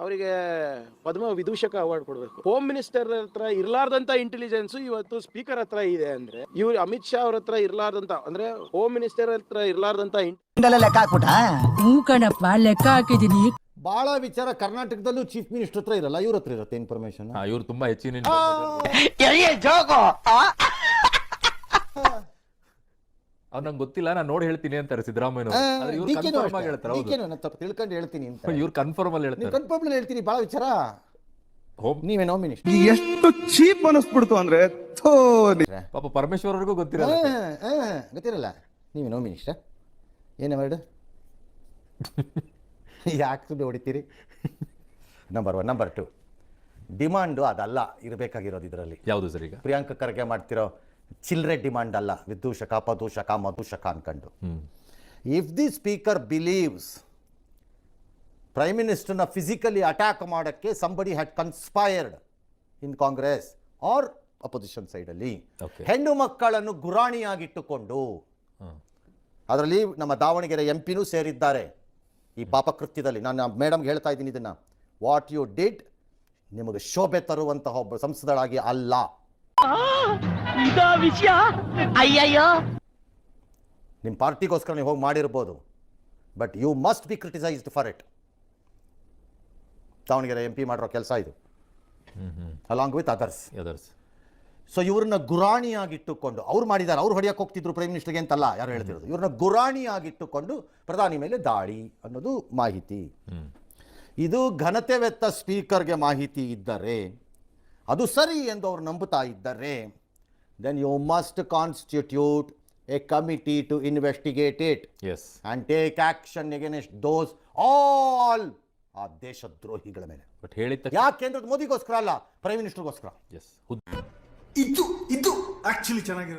ಅವರಿಗೆ ಪದ್ಮ ವಿದೂಷಕ ಅವಾರ್ಡ್ ಕೊಡಬೇಕು. ಹೋಮ್ ಮಿನಿಸ್ಟರ್ ಹತ್ರ ಇರ್ಲಾರ್ದಂತ ಇಂಟೆಲಿಜೆನ್ಸ್ ಇವತ್ತು ಸ್ಪೀಕರ್ ಹತ್ರ ಇದೆ ಅಂದ್ರೆ ಇವ್ರು ಅಮಿತ್ ಶಾ ಅವ್ರ ಹತ್ರ ಇರಲಾರ್ದಂತ ಅಂದ್ರೆ ಹೋಮ್ ಮಿನಿಸ್ಟರ್ ಹತ್ರ ಇರಲಾರ್ದಂತ ಲೆಕ್ಕ ಹಾಕ್ಬಿಟ್ಟ? ಹ್ಞೂ ಕಣಪ್ಪ ಲೆಕ್ಕ ಹಾಕಿದೀನಿ ಬಹಳ ವಿಚಾರ ಕರ್ನಾಟಕದಲ್ಲೂ ಚೀಫ್ ಮಿನಿಸ್ಟರ್ ಹತ್ರ ಇರಲ್ಲ ಇವ್ರ ಹತ್ರ ಇರುತ್ತೆ ಇನ್ಫಾರ್ಮೇಶನ್ ಇವ್ರು ತುಂಬಾ ಹೆಚ್ಚಿನ ಅವ್ರು ನಂಗೆ ಗೊತ್ತಿಲ್ಲ ನಾನು ನೋಡಿ ಹೇಳ್ತೀನಿ ಅಂತಾರೆ ಸಿದ್ದರಾಮಯ್ಯ ತಪ್ಪು ತಿಳ್ಕೊಂಡು ಹೇಳ್ತೀನಿ ಅಂತ. ಇವ್ರು ಕನ್ಫರ್ಮ್ ಅಲ್ಲಿ ನೀವು ಹೇಳ್ತಾರೆ ಕನ್ಫರ್ಮ್ ಹೇಳ್ತೀನಿ ಬಹಳ ವಿಚಾರ. ಹೋಮ್ ನೀವೇನೋ ಮಿನಿಸ್ಟರ್ ಎಷ್ಟು ಚೀಪ್ ಅನಿಸ್ಬಿಡ್ತು ಅಂದ್ರೆ ಪಾಪ ಪರಮೇಶ್ವರ್ ಅವ್ರಿಗೂ ಗೊತ್ತಿರಲ್ಲ. ಗೊತ್ತಿರಲ್ಲ ನೀವೇನೋ ಮಿನಿಸ್ಟರ್ ಏನು ವರ್ಡ್ ಯಾಕೆ ಸುಮ್ಮನೆ ಹೊಡಿತೀರಿ? Number one number two demand ಅದಲ್ಲ ಇರಬೇಕಾಗಿರೋದು ಇದರಲ್ಲಿ. ಯಾವುದು ಸರ್ ಈಗ? ಪ್ರಿಯಾಂಕ ಖರ್ಗೆ ಮಾಡ್ತಿರೋ ಚಿಲ್ಲರೆ ಡಿಮಾಂಡ್ ಅಲ್ಲ ವಿದ್ಯೂಷಕ ಪದೂಷಕ ಮಧುಷಕ ಅನ್ಕೊಂಡು. If the speaker believes prime ಮಿನಿಸ್ಟರ್ನ physically attack ಮಾಡೋಕ್ಕೆ somebody had conspired in Congress or opposition ಸೈಡಲ್ಲಿ. ಹೆಣ್ಣು ಮಕ್ಕಳನ್ನು ಗುರಾಣಿಯಾಗಿಟ್ಟುಕೊಂಡು ಅದರಲ್ಲಿ ನಮ್ಮ ದಾವಣಗೆರೆ ಎಂ ಪಿನೂ ಸೇರಿದ್ದಾರೆ. ಈ ಪಾಪಕೃತ್ಯದಲ್ಲಿ ನಾನು ಮೇಡಮ್ಗೆ ಹೇಳ್ತಾ ಇದ್ದೀನಿ ಇದನ್ನು. ವಾಟ್ ಯು ಡಿಡ್ ನಿಮಗೆ ಶೋಭೆ ತರುವಂತಹ ಒಬ್ಬ ಸಂಸದಳಾಗಿ ಅಲ್ಲ. ನಿಮ್ಮ ಪಾರ್ಟಿಗೋಸ್ಕರ ನೀವು ಹೋಗಿ ಮಾಡಿರ್ಬೋದು. But you must be criticised for it Davanagere M P ಮಾಡಿರೋ ಕೆಲಸ ಇದು. Along with others others so ಇವ್ರನ್ನ ಗುರಾಣಿಯಾಗಿಟ್ಟುಕೊಂಡು ಅವ್ರು ಮಾಡಿದ್ದಾರೆ ಅವ್ರು ಹೊಡೆಯಕ್ಕೆ ಹೋಗ್ತಿದ್ರು ಪ್ರೈಮ್ ಮಿನಿಸ್ಟರ್ಗೆ ಅಂತಲ್ಲ ಯಾರು ಹೇಳ್ತಿರೋದು? ಇವ್ರನ್ನ ಗುರಾಣಿಯಾಗಿಟ್ಟುಕೊಂಡು ಪ್ರಧಾನಿ ಮೇಲೆ ದಾಳಿ ಅನ್ನೋದು ಮಾಹಿತಿ. ಇದು ಇದು ಘನತೆವೆತ್ತ ಸ್ಪೀಕರ್ಗೆ ಮಾಹಿತಿ ಇದ್ದರೆ ಅದು ಸರಿ ಎಂದು ಅವರು ನಂಬುತ್ತಾ ಇದ್ದರೆ then you must constitute a committee to investigate it S and take action against those all ಆ ದೇಶದ್ರೋಹಿಗಳ ಮೇಲೆ. ಬಟ್ ಹೇಳಿದ ತಕ್ಷಣ ಯಾಕೆಂದ್ರೆ ಅದು ಮೋದಿಗೋಸ್ಕರ ಅಲ್ಲ ಪ್ರೈಮ್ ಮಿನಿಸ್ಟರ್ಗೋಸ್ಕರ ಎಸ್ ಇದು ಇದು ಆಕ್ಚುಲಿ ಚೆನ್ನಾಗಿರೋದು